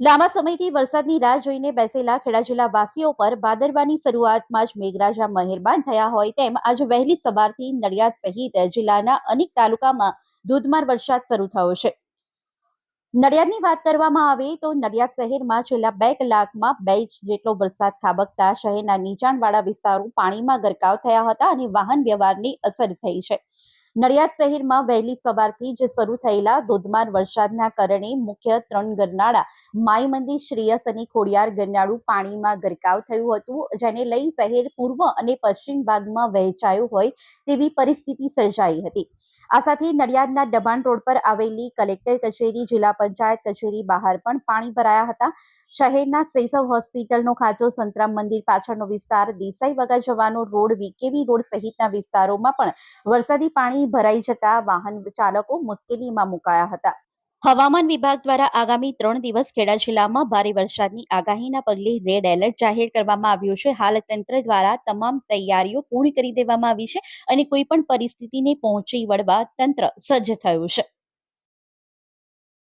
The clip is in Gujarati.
લાંબા સમયથી વરસાદની રાહ જોઈને બેસેલા ખેડા જિલ્લા વાસીઓ પર ભાદરવાની શરૂઆતમાં જ મેઘરાજા મહેરબાન થયા હોય તેમ આજે વહેલી સવારથી નડિયાદ સહિત જિલ્લાના અનેક તાલુકામાં ધોધમાર વરસાદ શરૂ થયો છે. નડિયાદની વાત કરવામાં આવે તો નડિયાદ શહેરમાં છેલ્લા બે કલાકમાં બે ઇંચ જેટલો વરસાદ ખાબકતા શહેરના નીચાણવાળા વિસ્તારો પાણીમાં ગરકાવ થયા હતા અને વાહન વ્યવહારની અસર થઈ છે. નડિયાદ શહેરમાં વહેલી સવારથી જ શરૂ થયેલા ધોધમાર વરસાદના કારણે મુખ્ય ત્રણ ગરનાળા માઈ મંદિર શ્રેયસ અને ખોડિયાર ગરનાળું પાણીમાં ગરકાવ થયું હતું, જેને લઈ શહેર પૂર્વ અને પશ્ચિમ ભાગમાં વહેંચાયું હોય તેવી પરિસ્થિતિ સર્જાઈ હતી. આ સાથે નડિયાદના ડબાણ રોડ પર આવેલી કલેક્ટર કચેરી, જિલ્લા પંચાયત કચેરી બહાર પણ પાણી ભરાયા હતા. શહેરના સેસવ હોસ્પિટલનો ખાંચો, સંતરામ મંદિર પાછળનો વિસ્તાર, દેસાઈ વગા જવાનો રોડ, વીકેવી રોડ સહિતના વિસ્તારોમાં પણ વરસાદી પાણી ભરાઈ જતા વાહન ચાલકો મુશ્કેલીમાં મુકાયા હતા. હવામાન વિભાગ દ્વારા આગામી ત્રણ દિવસ ખેડા જિલ્લામાં ભારે વરસાદની આગાહીના પગલે રેડ એલર્ટ જાહેર કરવામાં આવ્યું છે. હાલ તંત્ર દ્વારા તમામ તૈયારીઓ પૂર્ણ કરી દેવામાં આવી છે અને કોઈ પણ પરિસ્થિતિને પહોંચી વળવા તંત્ર સજ્જ થયું છે.